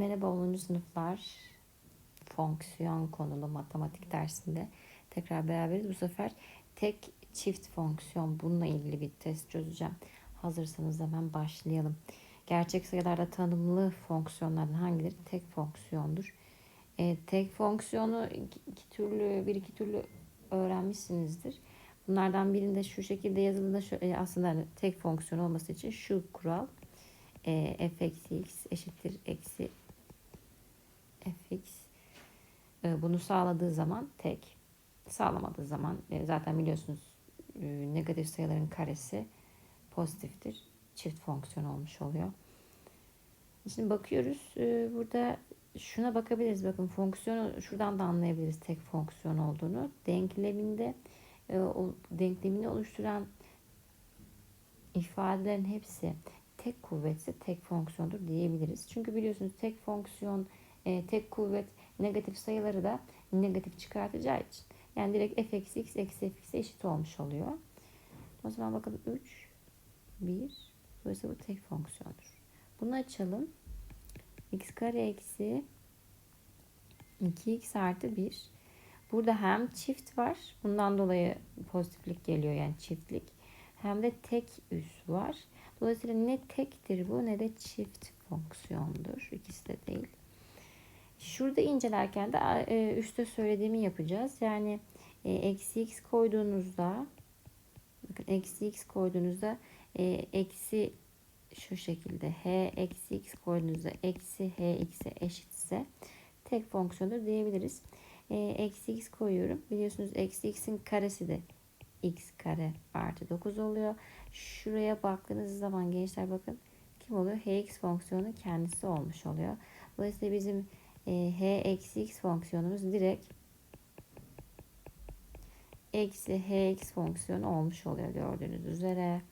merhaba 10. sınıflar. Fonksiyon konulu matematik dersinde tekrar beraberiz. Bu sefer tek çift fonksiyon bununla ilgili bir test çözeceğim. Hazırsanız hemen başlayalım. Gerçek sayılarda tanımlı fonksiyonlardan hangileri tek fonksiyondur? E, tek fonksiyonu iki, iki türlü bir iki türlü öğrenmişsinizdir. Bunlardan birinde şu şekilde yazıldığında şu, e, aslında tek fonksiyon olması için şu kural e, f eksi x eşittir eksi fx. E, bunu sağladığı zaman tek. Sağlamadığı zaman e, zaten biliyorsunuz e, negatif sayıların karesi pozitiftir. Çift fonksiyon olmuş oluyor. Şimdi bakıyoruz. Burada şuna bakabiliriz. Bakın fonksiyonu şuradan da anlayabiliriz tek fonksiyon olduğunu. Denkleminde o denklemini oluşturan ifadelerin hepsi tek kuvvetse tek fonksiyondur diyebiliriz. Çünkü biliyorsunuz tek fonksiyon, e, tek kuvvet negatif sayıları da negatif çıkartacağı için. Yani direkt f eksi x eksi f eşit olmuş oluyor. O zaman bakın 3, 1. Dolayısıyla bu tek fonksiyondur. Bunu açalım. x kare eksi 2x artı 1. Burada hem çift var. Bundan dolayı pozitiflik geliyor yani çiftlik. Hem de tek üs var. Dolayısıyla ne tektir bu ne de çift fonksiyondur. İkisi de değil. Şurada incelerken de e, üstte söylediğimi yapacağız. Yani e, eksi x koyduğunuzda bakın eksi x koyduğunuzda e, eksi şu şekilde h eksi x koyduğunuzda eksi h x'e eşitse tek fonksiyondur diyebiliriz. Eksi x koyuyorum. Biliyorsunuz eksi x'in karesi de x kare artı 9 oluyor. Şuraya baktığınız zaman gençler bakın kim oluyor? hx fonksiyonu kendisi olmuş oluyor. Dolayısıyla bizim e, h eksi x fonksiyonumuz direkt eksi hx fonksiyonu olmuş oluyor gördüğünüz üzere.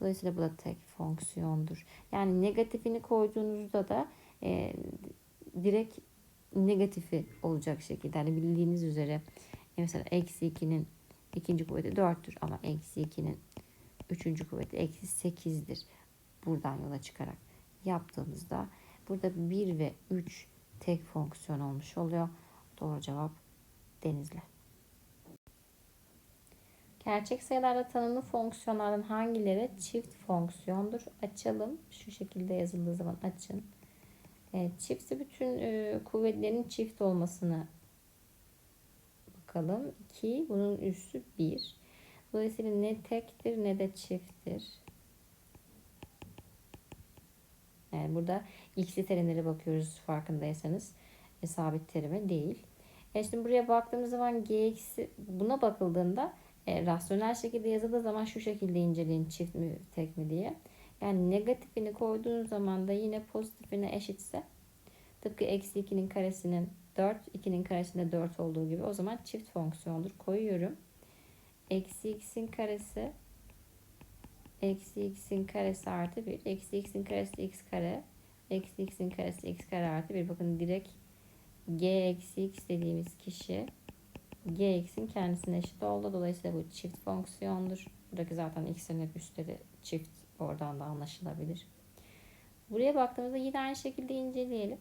Dolayısıyla bu da tek fonksiyondur. Yani negatifini koyduğunuzda da e, direkt negatifi olacak şekilde. Yani bildiğiniz üzere e, mesela eksi 2'nin ikinci kuvveti 4'tür ama eksi 2'nin üçüncü kuvveti eksi 8'dir. Buradan yola çıkarak yaptığımızda burada 1 ve 3 tek fonksiyon olmuş oluyor. Doğru cevap Denizli. Gerçek sayılarda tanımlı fonksiyonlardan hangileri çift fonksiyondur? Açalım. Şu şekilde yazıldığı zaman açın. Evet, çiftse bütün e, kuvvetlerin çift olmasını bakalım. 2. Bunun üssü 1. Dolayısıyla ne tektir ne de çifttir. Yani burada x'li terimlere bakıyoruz farkındaysanız. E, sabit terime değil. E şimdi buraya baktığımız zaman gx buna bakıldığında e, rasyonel şekilde yazıldığı zaman şu şekilde inceleyin çift mi tek mi diye. Yani negatifini koyduğunuz zaman da yine pozitifine eşitse tıpkı eksi 2'nin karesinin 4, 2'nin karesinde 4 olduğu gibi o zaman çift fonksiyondur. Koyuyorum. Eksi x'in karesi eksi x'in karesi artı 1. Eksi x'in karesi x kare. Eksi x'in karesi x kare artı 1. Bakın direkt g eksi x dediğimiz kişi g x'in kendisine eşit oldu. Dolayısıyla bu çift fonksiyondur. Buradaki zaten x'in hep üstleri çift. Oradan da anlaşılabilir. Buraya baktığımızda yine aynı şekilde inceleyelim.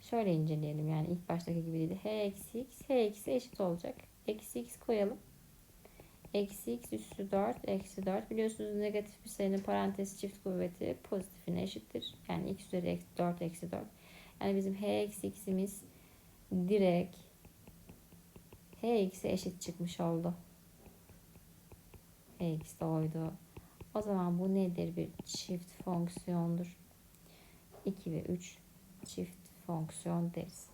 Şöyle inceleyelim yani ilk baştaki gibi değil. H eksi x, H eksi eşit olacak. Eksi x koyalım. Eksi x üstü 4, eksi 4. Biliyorsunuz negatif bir sayının parantez çift kuvveti pozitifine eşittir. Yani x üzeri 4, eksi 4. Yani bizim h eksi x'imiz direkt h eksi eşit çıkmış oldu. h eksi de oydu. O zaman bu nedir? Bir çift fonksiyondur. 2 ve 3 çift fonksiyon deriz.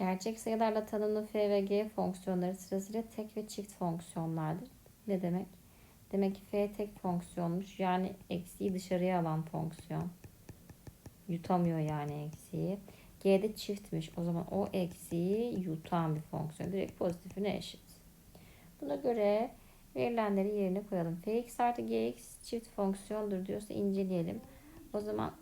Gerçek sayılarla tanımlı f ve g fonksiyonları sırasıyla tek ve çift fonksiyonlardır. Ne demek? Demek ki f tek fonksiyonmuş. Yani eksiği dışarıya alan fonksiyon. Yutamıyor yani eksiği. G de çiftmiş. O zaman o eksiği yutan bir fonksiyon. Direkt pozitifine eşit. Buna göre verilenleri yerine koyalım. fx artı gx çift fonksiyondur diyorsa inceleyelim. O zaman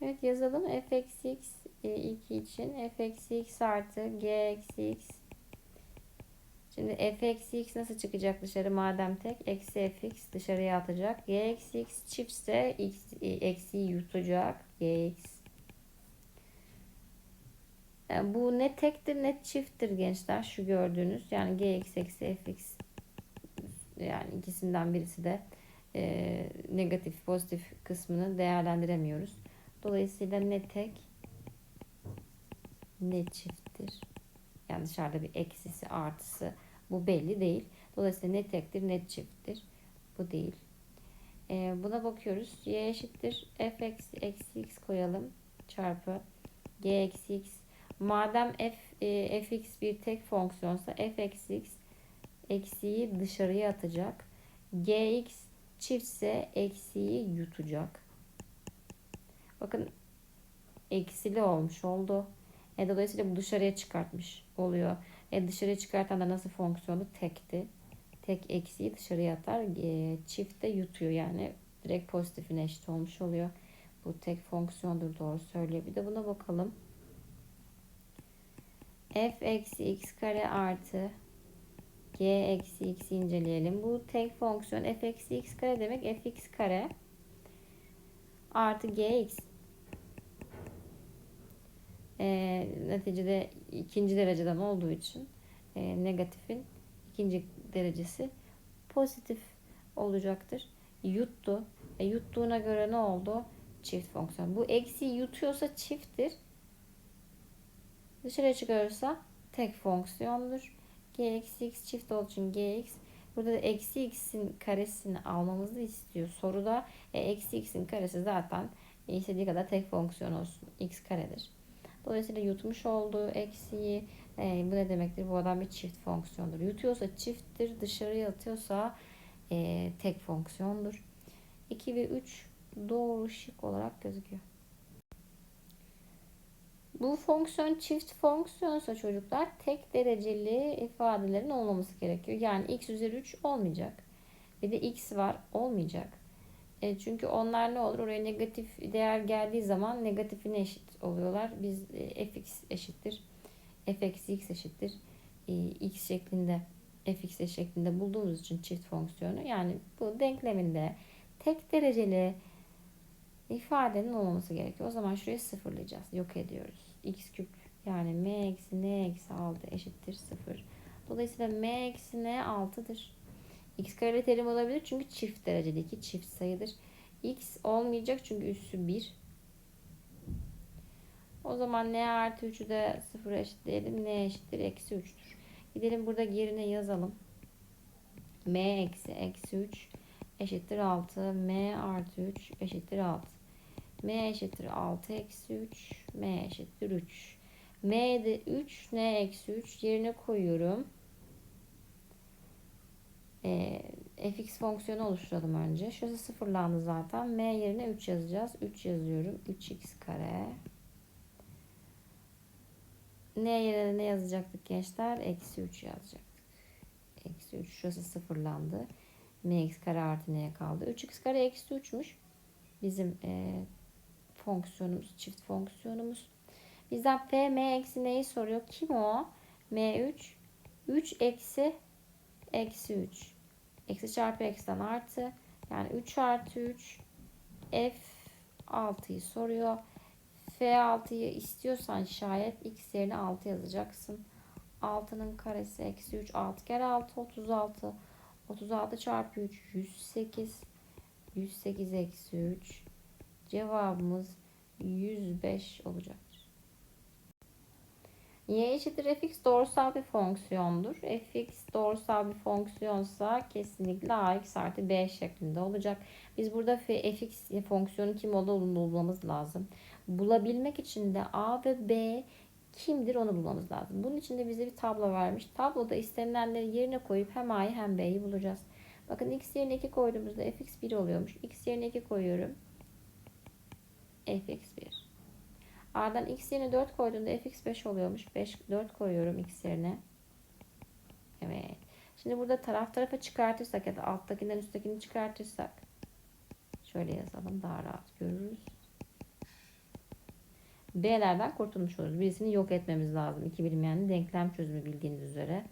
Evet yazalım. f x 2 e, için f eksi x artı g eksi x Şimdi f eksi x nasıl çıkacak dışarı madem tek? Eksi fx dışarıya atacak. g eksi x çiftse x e, eksiyi yutacak. gx. Yani bu ne tektir ne çifttir gençler. Şu gördüğünüz yani gx eksi fx yani ikisinden birisi de e, negatif pozitif kısmını değerlendiremiyoruz. Dolayısıyla ne tek ne çifttir. Yani dışarıda bir eksisi artısı bu belli değil. Dolayısıyla ne tektir ne çifttir. Bu değil. E, buna bakıyoruz. Y eşittir f eksi, eksi x koyalım. Çarpı g eksi x. Madem f, e, fx bir tek fonksiyonsa f eksi x eksiği dışarıya atacak. gx çiftse eksiği yutacak. Bakın eksili olmuş oldu. E, dolayısıyla bu dışarıya çıkartmış oluyor. E, dışarıya çıkartan da nasıl fonksiyonu tekti. Tek eksiği dışarıya atar. E, çift de yutuyor yani. Direkt pozitifine eşit olmuş oluyor. Bu tek fonksiyondur doğru söylüyor. Bir de buna bakalım. f eksi x kare artı g eksi x inceleyelim. Bu tek fonksiyon f eksi x kare demek fx kare artı gx. E, neticede ikinci dereceden olduğu için e, negatifin ikinci derecesi pozitif olacaktır. Yuttu. E, yuttuğuna göre ne oldu? Çift fonksiyon. Bu eksi yutuyorsa çifttir. Dışarıya çıkarırsa tek fonksiyondur. g eksi x çift olduğu için gx. Burada da eksi x'in karesini almamızı istiyor. Soruda e, eksi x'in karesi zaten istediği kadar tek fonksiyon olsun. x karedir. Dolayısıyla yutmuş olduğu eksiği e, bu ne demektir? Bu adam bir çift fonksiyondur. Yutuyorsa çifttir, dışarıya atıyorsa e, tek fonksiyondur. 2 ve 3 doğru şık olarak gözüküyor. Bu fonksiyon çift fonksiyonsa çocuklar tek dereceli ifadelerin olmaması gerekiyor. Yani x üzeri 3 olmayacak. Bir de x var olmayacak. E, çünkü onlar ne olur? Oraya negatif değer geldiği zaman negatifine eşit oluyorlar. Biz e, fx eşittir. f eksi x eşittir. E, x şeklinde fx şeklinde bulduğumuz için çift fonksiyonu. Yani bu denkleminde tek dereceli ifadenin olmaması gerekiyor. O zaman şurayı sıfırlayacağız. Yok ediyoruz. x küp yani m eksi n eksi 6 eşittir 0. Dolayısıyla m eksi n 6'dır. x kare terim olabilir çünkü çift dereceli iki çift sayıdır. x olmayacak çünkü üssü 1. O zaman n artı 3'ü de 0 eşitleyelim. n eşittir eksi 3'tür. Gidelim burada yerine yazalım. m eksi eksi 3 eşittir 6. m artı 3 eşittir 6. m eşittir 6 eksi 3. m eşittir 3. m de 3 n eksi 3 yerine koyuyorum. E, fx fonksiyonu oluşturalım önce. Şurası sıfırlandı zaten. m yerine 3 yazacağız. 3 yazıyorum. 3x kare. N yerine ne yazacaktık gençler? Eksi 3 yazacaktık. Eksi 3. Şurası sıfırlandı. mx kare artı n kaldı. 3x kare eksi 3'müş. Bizim e, fonksiyonumuz. Çift fonksiyonumuz. Bizden f m eksi neyi soruyor? Kim o? m3. 3 eksi eksi 3. Eksi çarpı eksiden artı. Yani 3 artı 3 F6'yı soruyor. F6'yı istiyorsan şayet x yerine 6 yazacaksın. 6'nın karesi eksi 3 6 kere 6 36. 36 çarpı 3 108. 108 eksi 3. Cevabımız 105 olacak. Y eşittir fx doğrusal bir fonksiyondur. fx doğrusal bir fonksiyonsa kesinlikle ax artı b şeklinde olacak. Biz burada fx fonksiyonu kim olduğunu bulmamız lazım. Bulabilmek için de a ve b kimdir onu bulmamız lazım. Bunun için de bize bir tablo vermiş. Tabloda istenilenleri yerine koyup hem a'yı hem b'yi bulacağız. Bakın x yerine 2 koyduğumuzda fx 1 oluyormuş. x yerine 2 koyuyorum. fx 1. A'dan x yerine 4 koyduğunda fx 5 oluyormuş. 5 4 koyuyorum x yerine. Evet. Şimdi burada taraf tarafa çıkartırsak ya da alttakinden üsttekini çıkartırsak şöyle yazalım daha rahat görürüz. B'lerden kurtulmuş oluruz. Birisini yok etmemiz lazım. İki bilinmeyenli denklem çözümü bildiğiniz üzere.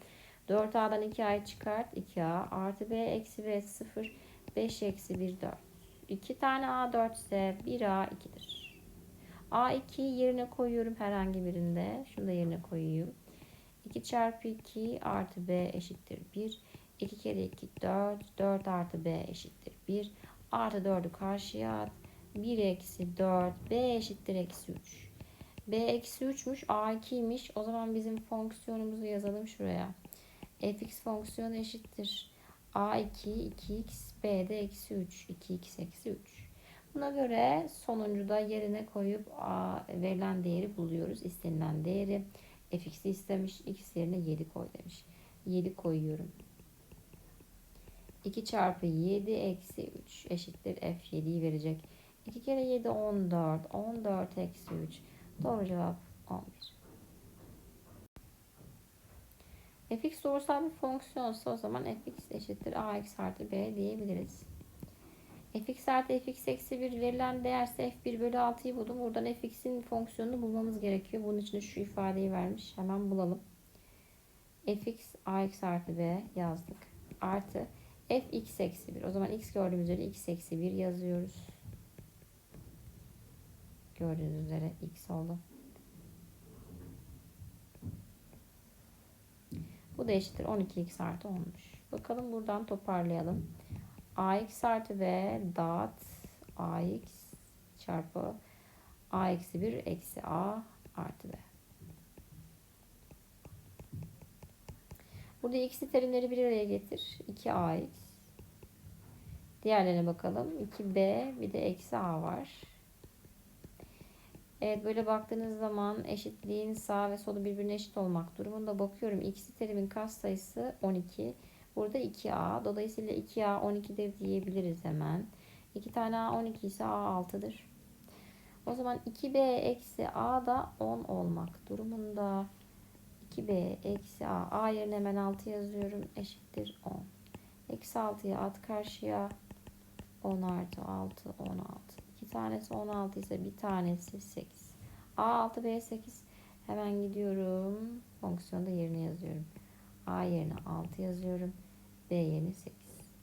4A'dan 2A'yı çıkart. 2A artı B eksi B 0. 5 eksi 1 4. 2 tane A 4 ise 1A 2'dir. A2'yi yerine koyuyorum herhangi birinde. Şunu da yerine koyayım. 2 çarpı 2 artı B eşittir 1. 2 kere 2 4. 4 artı B eşittir 1. Artı 4'ü karşıya at. 1 eksi 4. B eşittir eksi 3. B eksi 3'müş. A2'ymiş. O zaman bizim fonksiyonumuzu yazalım şuraya. fx fonksiyonu eşittir. A2 2x B de eksi 3. 2x eksi 3. Buna göre sonuncuda yerine koyup A, verilen değeri buluyoruz. İstenilen değeri fx'i istemiş. x yerine 7 koy demiş. 7 koyuyorum. 2 çarpı 7 eksi 3 eşittir f7'yi verecek. 2 kere 7 14. 14 eksi 3. Doğru cevap 11. fx doğrusal bir fonksiyonsa o zaman fx eşittir ax artı b diyebiliriz. fx artı fx eksi 1 verilen değerse f1 bölü 6'yı buldum. Buradan fx'in fonksiyonunu bulmamız gerekiyor. Bunun için de şu ifadeyi vermiş. Hemen bulalım. fx ax artı b yazdık. Artı fx eksi 1. O zaman x gördüğümüz üzere x eksi 1 yazıyoruz. Gördüğünüz üzere x oldu. Bu da eşittir 12x artı 10'muş. Bakalım buradan toparlayalım. ax artı b dot ax çarpı a eksi 1 eksi a artı b. Burada x'li terimleri bir araya getir. 2ax. Diğerlerine bakalım. 2b bir de eksi a var. Evet böyle baktığınız zaman eşitliğin sağ ve solu birbirine eşit olmak durumunda bakıyorum. X'li terimin katsayısı 12. Burada 2A. Dolayısıyla 2A 12'dir diyebiliriz hemen. 2 tane A 12 ise A 6'dır. O zaman 2B eksi A da 10 olmak durumunda. 2B eksi A. A yerine hemen 6 yazıyorum. Eşittir 10. Eksi 6'yı at karşıya. 10 artı 6 16. 2 tanesi 16 ise bir tanesi 8. A6 B8 hemen gidiyorum. Fonksiyonda yerine yazıyorum. A yerine 6 yazıyorum. B yerine 8.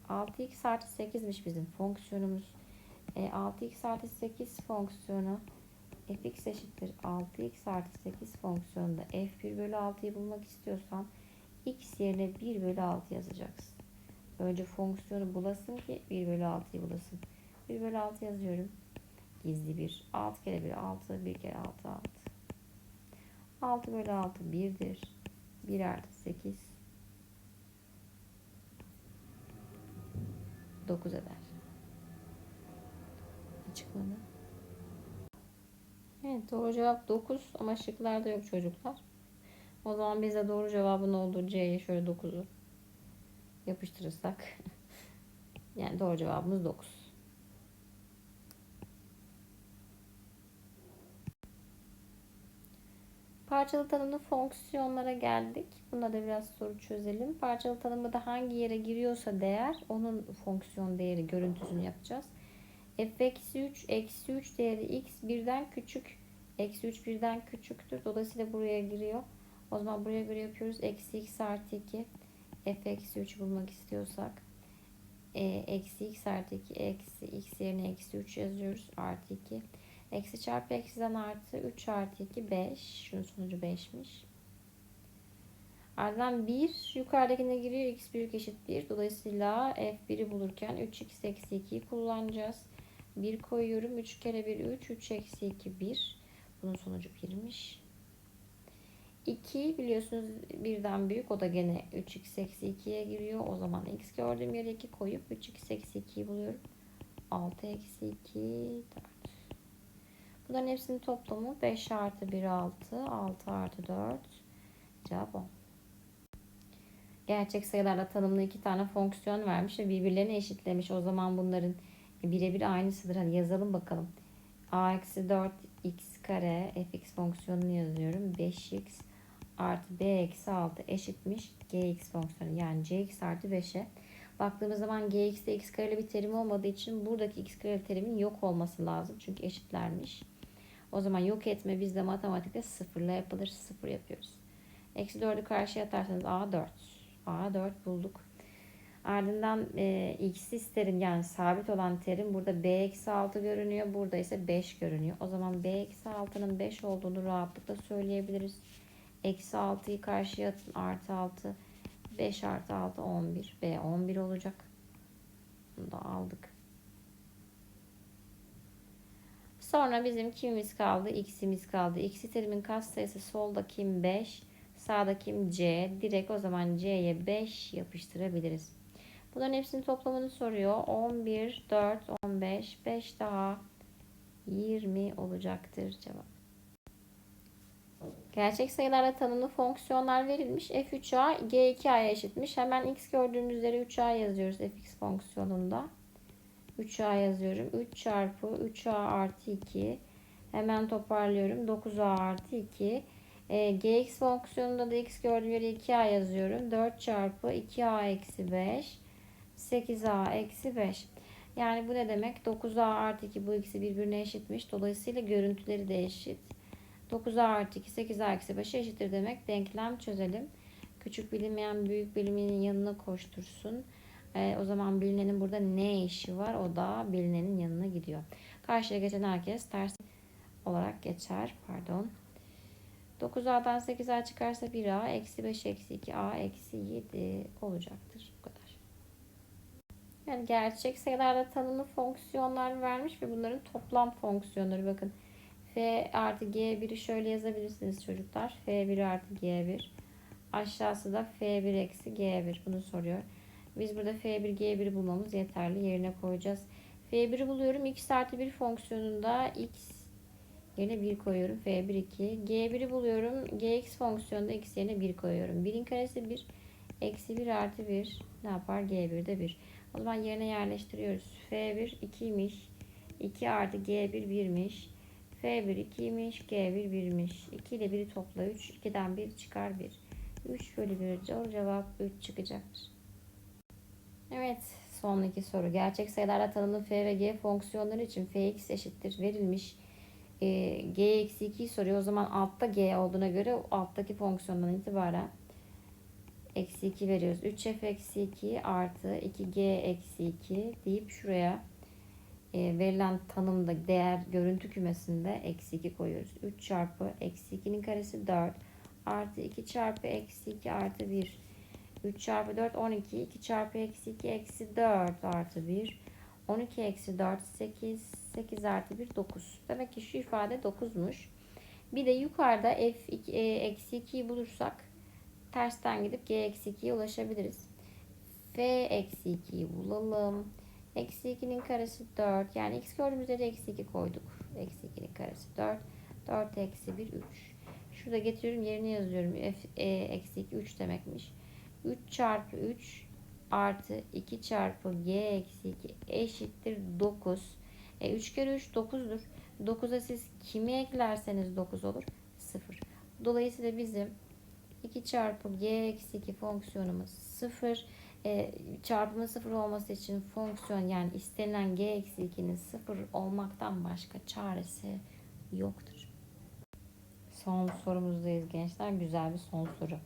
6x artı 8'miş bizim fonksiyonumuz. E, 6x artı 8 fonksiyonu fx eşittir 6x artı 8 fonksiyonunda f1 bölü 6'yı bulmak istiyorsan x yerine 1 bölü 6 yazacaksın. Önce fonksiyonu bulasın ki 1 bölü 6'yı bulasın. 1 bölü 6 yazıyorum. Gizli 1. 6 kere 1 6. 1 kere 6 6. 6 bölü 6 1'dir. 1 artı 8 9 eder. Çıkmadı. Evet doğru cevap 9 ama şıklarda yok çocuklar. O zaman bize doğru cevabın olduğu C'ye şöyle 9'u yapıştırırsak. yani doğru cevabımız 9. Parçalı tanımlı fonksiyonlara geldik. Buna da biraz soru çözelim. Parçalı tanımda hangi yere giriyorsa değer onun fonksiyon değeri görüntüsünü yapacağız. f eksi 3 eksi 3 değeri x birden küçük. Eksi 3 birden küçüktür. Dolayısıyla buraya giriyor. O zaman buraya göre yapıyoruz. Eksi x artı 2 f eksi 3 bulmak istiyorsak e, eksi x artı 2 eksi x yerine eksi 3 yazıyoruz. Artı 2 Eksi çarpı eksiden artı 3 artı 2 5. Şunun sonucu 5'miş. Ardından 1 yukarıdakine giriyor. x büyük eşit 1. Dolayısıyla f1'i bulurken 3x eksi 2'yi kullanacağız. 1 koyuyorum. 3 kere 1 3. 3 eksi 2 1. Bunun sonucu 1'miş. 2 biliyorsunuz birden büyük. O da gene 3x eksi 2'ye giriyor. O zaman x gördüğüm yere 2 koyup 3x eksi 2'yi buluyorum. 6 eksi 2 4. Bunların hepsinin toplamı 5 artı 1 6. 6 artı 4. Cevap 10. Gerçek sayılarla tanımlı iki tane fonksiyon vermiş ve birbirlerini eşitlemiş. O zaman bunların birebir aynısıdır. Hadi yazalım bakalım. a eksi 4 x kare fx fonksiyonunu yazıyorum. 5x artı b eksi 6 eşitmiş gx fonksiyonu. Yani cx artı 5'e. Baktığımız zaman gx'de x kareli bir terim olmadığı için buradaki x kareli terimin yok olması lazım. Çünkü eşitlermiş. O zaman yok etme bizde matematikte sıfırla yapılır. Sıfır yapıyoruz. Eksi 4'ü karşıya atarsanız a 4. A4 bulduk. Ardından e, x'siz terim yani sabit olan terim burada b eksi 6 görünüyor. Burada ise 5 görünüyor. O zaman b eksi 6'nın 5 olduğunu rahatlıkla söyleyebiliriz. Eksi 6'yı karşıya atın. Artı 6. 5 artı 6 11. B 11 olacak. Bunu da aldık. Sonra bizim kimimiz kaldı? X'imiz kaldı. X'i terimin katsayısı soldakim 5. Sağdakim C. Direkt o zaman C'ye 5 yapıştırabiliriz. Bunların hepsinin toplamını soruyor. 11, 4, 15, 5 daha 20 olacaktır cevap. Gerçek sayılarla tanımlı fonksiyonlar verilmiş. F3A G2A'ya eşitmiş. Hemen x gördüğümüz üzere 3A yazıyoruz fx fonksiyonunda. 3A yazıyorum. 3 çarpı 3A artı 2. Hemen toparlıyorum. 9A artı 2. E, gx fonksiyonunda da x gördüğüm yere 2A yazıyorum. 4 çarpı 2A eksi 5. 8A eksi 5. Yani bu ne demek? 9A artı 2 bu ikisi birbirine eşitmiş. Dolayısıyla görüntüleri de eşit. 9A artı 2 8A eksi 5 eşittir demek. Denklem çözelim. Küçük bilinmeyen büyük biliminin yanına koştursun. E, o zaman bilinenin burada ne işi var? O da bilinenin yanına gidiyor. Karşıya geçen herkes ters olarak geçer. Pardon. 9A'dan 8A çıkarsa 1A eksi 5 eksi 2A eksi 7 olacaktır. Bu kadar. Yani gerçek sayılarla tanımlı fonksiyonlar vermiş ve bunların toplam fonksiyonları bakın. F artı G1'i şöyle yazabilirsiniz çocuklar. F1 artı G1. Aşağısı da F1 eksi G1. Bunu soruyor. Biz burada F1 G1'i bulmamız yeterli. Yerine koyacağız. F1'i buluyorum. X artı 1 fonksiyonunda X yerine 1 koyuyorum. F1 2. G1'i buluyorum. Gx fonksiyonunda X yerine 1 koyuyorum. 1'in karesi 1. Eksi 1 artı 1 ne yapar? G1'de 1. O zaman yerine yerleştiriyoruz. F1 2'ymiş. 2 artı G1 1'miş. F1 2'ymiş. G1 1'miş. 2 ile 1'i topla 3. 2'den 1 çıkar 1. 3 bölü 1 doğru cevap 3 çıkacaktır. Evet son iki soru. Gerçek sayılarla tanımlı f ve g fonksiyonları için fx eşittir verilmiş. E, g eksi 2'yi soruyor. O zaman altta g olduğuna göre alttaki fonksiyondan itibaren eksi 2 veriyoruz. 3f eksi 2 artı 2g eksi 2 deyip şuraya e, verilen tanımda değer görüntü kümesinde eksi 2 koyuyoruz. 3 çarpı eksi 2'nin karesi 4 artı 2 çarpı eksi 2 artı 1 3 çarpı 4 12 2 çarpı eksi 2 eksi 4 artı 1 12 eksi 4 8 8 artı 1 9 demek ki şu ifade 9'muş bir de yukarıda f e, eksi 2'yi bulursak tersten gidip g eksi 2'ye ulaşabiliriz. f eksi 2'yi bulalım. Eksi 2'nin karesi 4 yani x gördüğümüz yere eksi 2 koyduk. Eksi 2'nin karesi 4 4 eksi 1 3 şurada getiriyorum yerine yazıyorum. F e, eksi 2 3 demekmiş 3 çarpı 3 artı 2 çarpı g eksi 2 eşittir 9. E 3 kere 3 9'dur. 9'a siz kimi eklerseniz 9 olur? 0. Dolayısıyla bizim 2 çarpı g eksi 2 fonksiyonumuz 0. E, çarpımın 0 olması için fonksiyon yani istenilen g eksi 2'nin 0 olmaktan başka çaresi yoktur. Son sorumuzdayız gençler. Güzel bir son soru.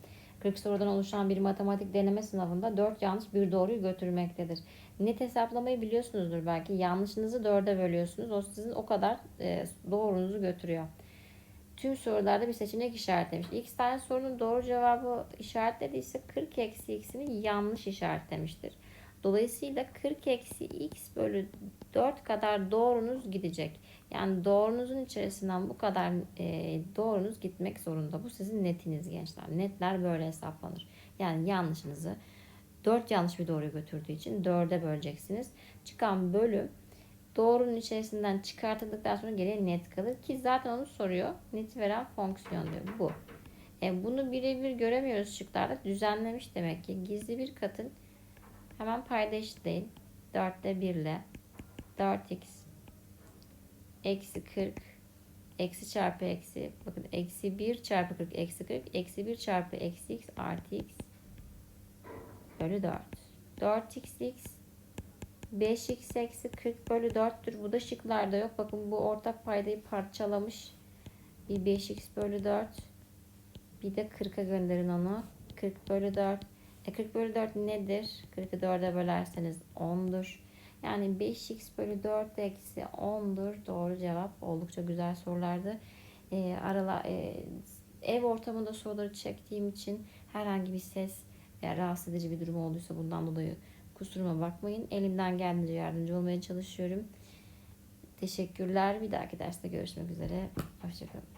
40 sorudan oluşan bir matematik deneme sınavında 4 yanlış bir doğruyu götürmektedir. Net hesaplamayı biliyorsunuzdur belki. Yanlışınızı 4'e bölüyorsunuz. O sizin o kadar e, doğrunuzu götürüyor. Tüm sorularda bir seçenek işaretlemiş. X tane sorunun doğru cevabı işaretlediyse 40 eksi x'ini yanlış işaretlemiştir. Dolayısıyla 40 eksi x bölü 4 kadar doğrunuz gidecek. Yani doğrunuzun içerisinden bu kadar e, doğrunuz gitmek zorunda. Bu sizin netiniz gençler. Netler böyle hesaplanır. Yani yanlışınızı 4 yanlış bir doğruyu götürdüğü için 4'e böleceksiniz. Çıkan bölüm doğrunun içerisinden çıkartıldıktan sonra geriye net kalır ki zaten onu soruyor. Neti veren fonksiyon diyor. Bu. E, bunu birebir göremiyoruz şıklarda. Düzenlemiş demek ki. Gizli bir katın hemen payda eşitleyin. 4 ile 1 ile 4x eksi 40 eksi çarpı eksi bakın eksi 1 çarpı 40 eksi 40 eksi 1 çarpı eksi x artı x bölü 4 4xx 5x eksi 40 bölü 4'tür. Bu da şıklarda yok. Bakın bu ortak paydayı parçalamış. Bir 5x bölü 4 bir de 40'a gönderin onu. 40 bölü 4 E 40 bölü 4 nedir? 40'ı 4'e bölerseniz 10'dur. Yani 5x bölü 4 eksi 10'dur. Doğru cevap. Oldukça güzel sorulardı. E, arala, e, ev ortamında soruları çektiğim için herhangi bir ses veya rahatsız edici bir durum olduysa bundan dolayı kusuruma bakmayın. Elimden geldiğince yardımcı olmaya çalışıyorum. Teşekkürler. Bir dahaki derste görüşmek üzere. Hoşçakalın.